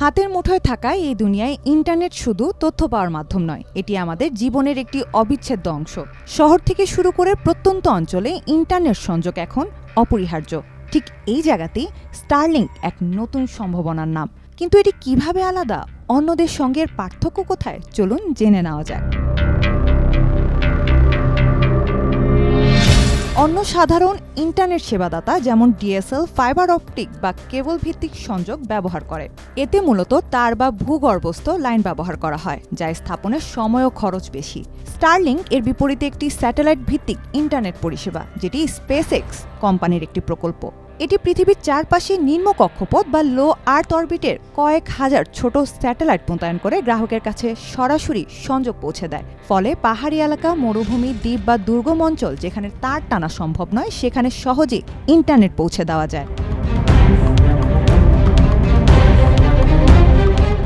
হাতের মুঠোয় থাকা এই দুনিয়ায় ইন্টারনেট শুধু তথ্য পাওয়ার মাধ্যম নয়, এটি আমাদের জীবনের একটি অবিচ্ছেদ্য অংশ। শহর থেকে শুরু করে প্রত্যন্ত অঞ্চলে ইন্টারনেট সংযোগ এখন অপরিহার্য। ঠিক এই জায়গাতেই স্টারলিংক এক নতুন সম্ভাবনার নাম। কিন্তু এটি কীভাবে আলাদা? অন্যদের সঙ্গে পার্থক্য কোথায়? চলুন জেনে নেওয়া যাক। অন্য সাধারণ ইন্টারনেট সেবাদাতা যেমন ডিএসএল, ফাইবার অপটিক বা কেবল ভিত্তিক সংযোগ ব্যবহার করে। এতে মূলত তার বা ভূগর্ভস্থ লাইন ব্যবহার করা হয়, যা স্থাপনের সময় ও খরচ বেশি। স্টারলিংক এর বিপরীতে একটি স্যাটেলাইট ভিত্তিক ইন্টারনেট পরিষেবা, যেটি স্পেস কোম্পানির একটি প্রকল্প। এটি পৃথিবীর চারপাশে নিম্ন কক্ষপথ বা লো আর্থ অরবিটের কয়েক হাজার ছোট স্যাটেলাইট মোতায়েন করে গ্রাহকের কাছে সরাসরি সংযোগ পৌঁছে দেয়। ফলে পাহাড়ি এলাকা, মরুভূমি, দ্বীপ বা দুর্গম অঞ্চল যেখানে তার টানা সম্ভব নয়, সেখানে সহজে ইন্টারনেট পৌঁছে দেওয়া যায়।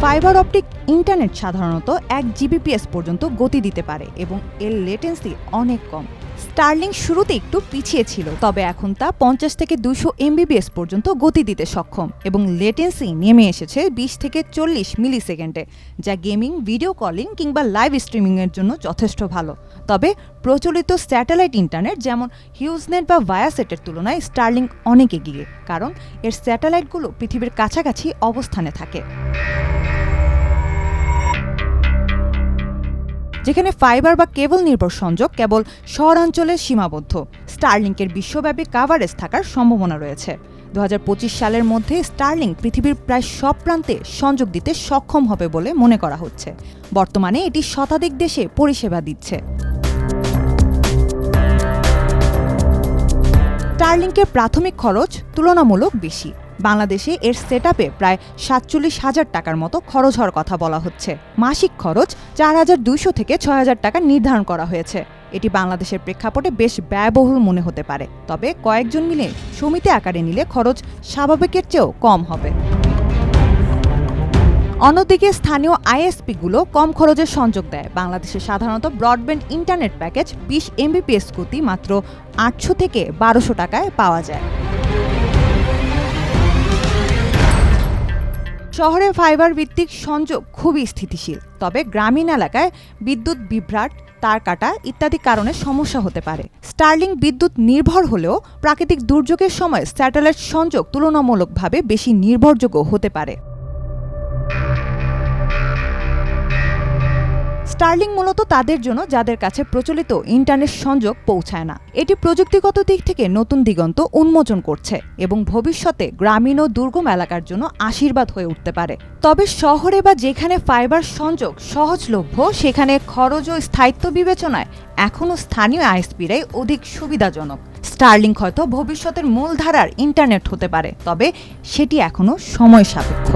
ফাইবার অপটিক ইন্টারনেট সাধারণত এক জিবিপিএস পর্যন্ত গতি দিতে পারে এবং এর লেটেন্সি অনেক কম। স্টার্লিং শুরুতে একটু পিছিয়ে ছিল, তবে এখন তা পঞ্চাশ থেকে দুশো এমবিবিএস পর্যন্ত গতি দিতে সক্ষম এবং লেটেন্সি নেমে এসেছে বিশ থেকে চল্লিশ মিলি সেকেন্ডে যা গেমিং ভিডিও কলিং কিংবা লাইভ স্ট্রিমিংয়ের জন্য যথেষ্ট ভালো। তবে প্রচলিত স্যাটেলাইট ইন্টারনেট যেমন হিউজনেট বা ভায়াসেটের তুলনায় স্টার্লিং অনেক এগিয়ে, কারণ এর স্যাটেলাইটগুলো পৃথিবীর কাছাকাছি অবস্থানে থাকে। যেখানে ফাইবার বা কেবল নির্ভর সংযোগ কেবল শহরাঞ্চলে সীমাবদ্ধ, স্টারলিংকের বিশ্বব্যাপী কাভারেজ থাকার সম্ভাবনা রয়েছে। দু হাজার পঁচিশ সালের মধ্যে স্টারলিং পৃথিবীর প্রায় সব প্রান্তে সংযোগ দিতে সক্ষম হবে বলে মনে করা হচ্ছে। বর্তমানে এটি শতাধিক দেশে পরিষেবা দিচ্ছে। স্টারলিংকের প্রাথমিক খরচ তুলনামূলক বেশি। বাংলাদেশে এর সেট প্রায় সাতচল্লিশ হাজার টাকার মতো খরচ হওয়ার কথা বলা হচ্ছে। মাসিক খরচ চার হাজার দুইশো থেকে ছয় হাজার টাকা নির্ধারণ করা হয়েছে। এটি বাংলাদেশের প্রেক্ষাপটে বেশ ব্যয়বহুল মনে হতে পারে। তবে কয়েকজন মিলে সমিতি আকারে নিলে খরচ স্বাভাবিকের চেয়েও কম হবে। অন্যদিকে স্থানীয় আইএসপিগুলো কম খরচে সংযোগ দেয়। বাংলাদেশে সাধারণত ব্রডব্যান্ড ইন্টারনেট প্যাকেজ বিশ এমবিপিএস গতি মাত্র আটশো থেকে বারোশো টাকায় পাওয়া যায়। শহরে ফাইবার ভিত্তিক সংযোগ খুবই স্থিতিশীল, তবে গ্রামীণ এলাকায় বিদ্যুৎ বিভ্রাট, তার কাটা ইত্যাদি কারণে সমস্যা হতে পারে। স্টার্লিং বিদ্যুৎ নির্ভর হলেও প্রাকৃতিক দুর্যোগের সময় স্যাটেলাইট সংযোগ তুলনামূলকভাবে বেশি নির্ভরযোগ্য হতে পারে। স্টার্লিং মূলত তাদের জন্য যাদের কাছে প্রচলিত ইন্টারনেট সংযোগ পৌঁছায় না। এটি প্রযুক্তিগত দিক থেকে নতুন দিগন্ত উন্মোচন করছে এবং ভবিষ্যতে গ্রামীণ ও দুর্গম এলাকার জন্য আশীর্বাদ হয়ে উঠতে পারে। তবে শহরে বা যেখানে ফাইবার সংযোগ সহজলভ্য, সেখানে খরচ ও স্থায়িত্ব বিবেচনায় এখনও স্থানীয় আইএসপিরাই অধিক সুবিধাজনক। স্টার্লিং হয়তো ভবিষ্যতের মূলধারার ইন্টারনেট হতে পারে, তবে সেটি এখনও সময় সাপেক্ষ।